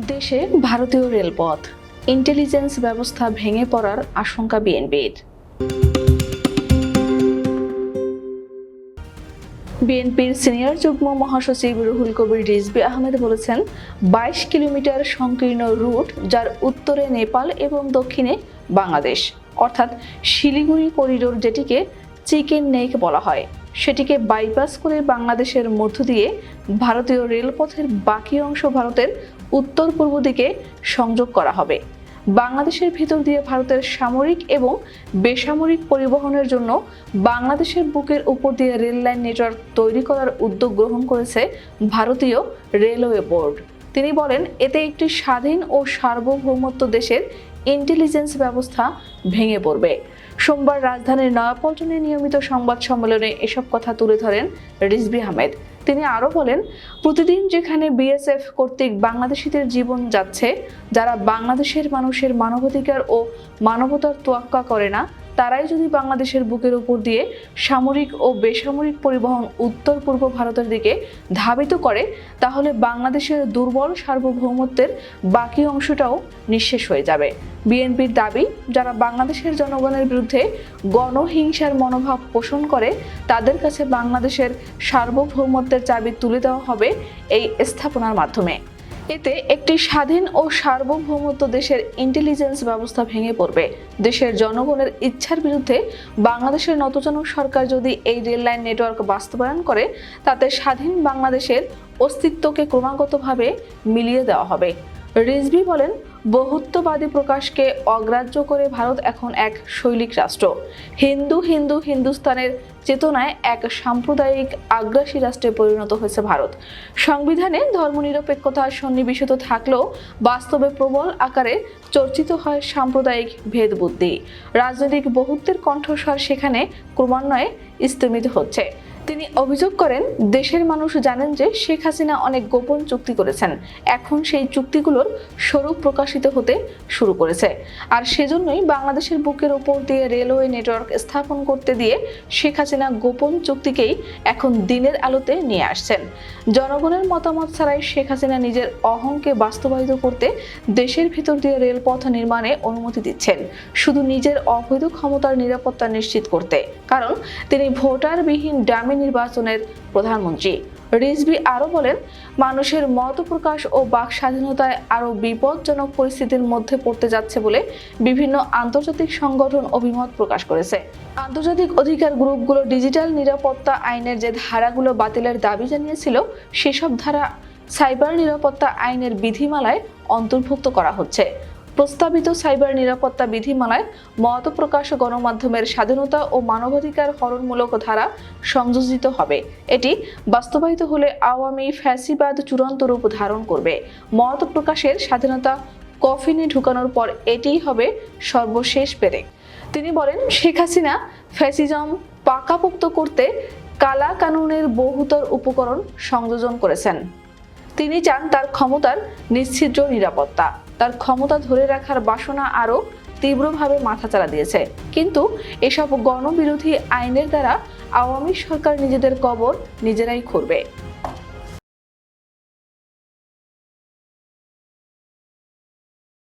দেশে ভারতীয় রেলপথ ইন্টেলিজেন্স ব্যবস্থা ভেঙে পড়ার আশঙ্কা বিএনপির। বিএনপির সিনিয়র যুগ্ম মহাসচিব রুহুল কবির রিজবি আহমেদ বলেছেন, বাইশ কিলোমিটার সংকীর্ণ রুট যার উত্তরে নেপাল এবং দক্ষিণে বাংলাদেশ, অর্থাৎ শিলিগুড়ি করিডোর যেটিকে চিকেন নেক বলা হয়, সেটিকে বাইপাস করে বাংলাদেশের মধ্য দিয়ে ভারতীয় রেলপথের বাকি অংশ ভারতের উত্তর পূর্ব দিকে সংযোগ করা হবে। বাংলাদেশের ভিতর দিয়ে ভারতের সামরিক এবং বেসামরিক পরিবহনের জন্য বাংলাদেশের বুকের উপর দিয়ে রেল লাইন নেটওয়ার্ক তৈরি করার উদ্যোগ গ্রহণ করেছে ভারতীয় রেলওয়ে বোর্ড। তিনি বলেন, এতে একটি স্বাধীন ও সার্বভৌমত্ব দেশের ইন্টেলিজেন্স ব্যবস্থা ভেঙে পড়বে। সোমবার রাজধানীর নয়াপল্টনে নিয়মিত সংবাদ সম্মেলনে এসব কথা তুলে ধরেন রিজবি আহমেদ। তিনি আরও বলেন, প্রতিদিন যেখানে বিএসএফ কর্তৃক বাংলাদেশিদের জীবন যাচ্ছে, যারা বাংলাদেশের মানুষের মানবাধিকার ও মানবতার তোয়াক্কা করে না তারাই যদি বাংলাদেশের বুকের উপর দিয়ে সামরিক ও বেসামরিক পরিবহন উত্তর পূর্ব ভারতের দিকে ধাবিত করে, তাহলে বাংলাদেশের দুর্বল সার্বভৌমত্বের বাকি অংশটাও নিঃশেষ হয়ে যাবে। বিএনপির দাবি, যারা বাংলাদেশের জনগণের বিরুদ্ধে গণহিংসার মনোভাব পোষণ করে, তাদের কাছে বাংলাদেশের সার্বভৌমত্বের চাবি তুলে দেওয়া হবে এই স্থাপনার মাধ্যমে। এতে একটি স্বাধীন ও সার্বভৌমত্ব দেশের ইন্টেলিজেন্স ব্যবস্থা ভেঙে পড়বে। দেশের জনগণের ইচ্ছার বিরুদ্ধে বাংলাদেশের নতজনক সরকার যদি এই রেললাইন নেটওয়ার্ক বাস্তবায়ন করে, তাতে স্বাধীন বাংলাদেশের অস্তিত্বকে ক্রমাগতভাবে মিলিয়ে দেওয়া হবে। রিজভি বলেন, বহুত্ববাদী প্রকাশকে অগ্রাহ্য করে ভারত এখন এক শৈলিক রাষ্ট্র। হিন্দু হিন্দু, হিন্দুস্তানের চেতনায় এক সাম্প্রদায়িক আগ্রাসী রাষ্ট্রে পরিণত হয়েছে ভারত। সংবিধানে ধর্মনিরপেক্ষতা সন্নিবেশিত থাকলেও বাস্তবে প্রবল আকারে চর্চিত হয় সাম্প্রদায়িক ভেদবুদ্ধি। রাজনৈতিক বহুত্বের কণ্ঠস্বর সেখানে ক্রমান্বয়ে স্থমিত হচ্ছে। তিনি অভিযোগ করেন, দেশের মানুষ জানেন যে শেখ হাসিনা অনেক গোপন চুক্তি করেছেন। এখন সেই চুক্তিগুলোর স্বরূপ প্রকাশিত হতে শুরু করেছে। আর সেজন্যই বাংলাদেশের বুকের ওপর দিয়ে রেলওয়ে নেটওয়ার্ক স্থাপন করতে দিয়ে শেখ হাসিনা গোপন চুক্তিকেই এখন দিনের আলোতে নিয়ে আসছেন। জনগণের মতামত ছাড়াই শেখ হাসিনা নিজের অহংকে বাস্তবায়িত করতে দেশের ভিতর দিয়ে রেলপথ নির্মাণে অনুমতি দিচ্ছেন। শুধু নিজের অবৈধ ক্ষমতার নিরাপত্তা নিশ্চিত করতে। কারণ তিনি ভোটারবিহীন ডামি নির্বাচনের প্রধানমন্ত্রী। রিজভি আরও বলেন, মানুষের মত প্রকাশ ও বাক স্বাধীনতায় আরও বিপজ্জনক পরিস্থিতির মধ্যে পড়তে যাচ্ছে বলে বিভিন্ন আন্তর্জাতিক সংগঠন অভিমত প্রকাশ করেছে। আন্তর্জাতিক অধিকার গ্রুপগুলো ডিজিটাল নিরাপত্তা আইনের যে ধারাগুলো বাতিলের দাবি জানিয়েছিল, সেসব ধারা সাইবার নিরাপত্তা আইনের বিধিমালায় অন্তর্ভুক্ত করা হচ্ছে। প্রস্তাবিত সাইবার নিরাপত্তা বিধিমালায় মত প্রকাশ গণমাধ্যমের স্বাধীনতা ও মানবাধিকার হরণমূলক ধারা সংযোজিত হবে। এটি বাস্তবায়িত হলে আওয়ামী ফ্যাসিবাদ চূড়ান্ত রূপ ধারণ করবে। মত প্রকাশের স্বাধীনতা কফিনে ঢুকানোর পর এটিই হবে সর্বশেষ পেরেক। তিনি বলেন, শেখ হাসিনা ফ্যাসিজম পাকাপোক্ত করতে কালা কানুনের বহুতর উপকরণ সংযোজন করেছেন। তিনি চান তার ক্ষমতার নিশ্ছিদ্র নিরাপত্তা। তার ক্ষমতা ধরে রাখার বাসনা আরও তীব্রভাবে মাথাচাড়া দিয়েছে। কিন্তু এসব গণবিরোধী আইনের দ্বারা আওয়ামী সরকার নিজেদের কবর নিজেরাই খুঁড়বে।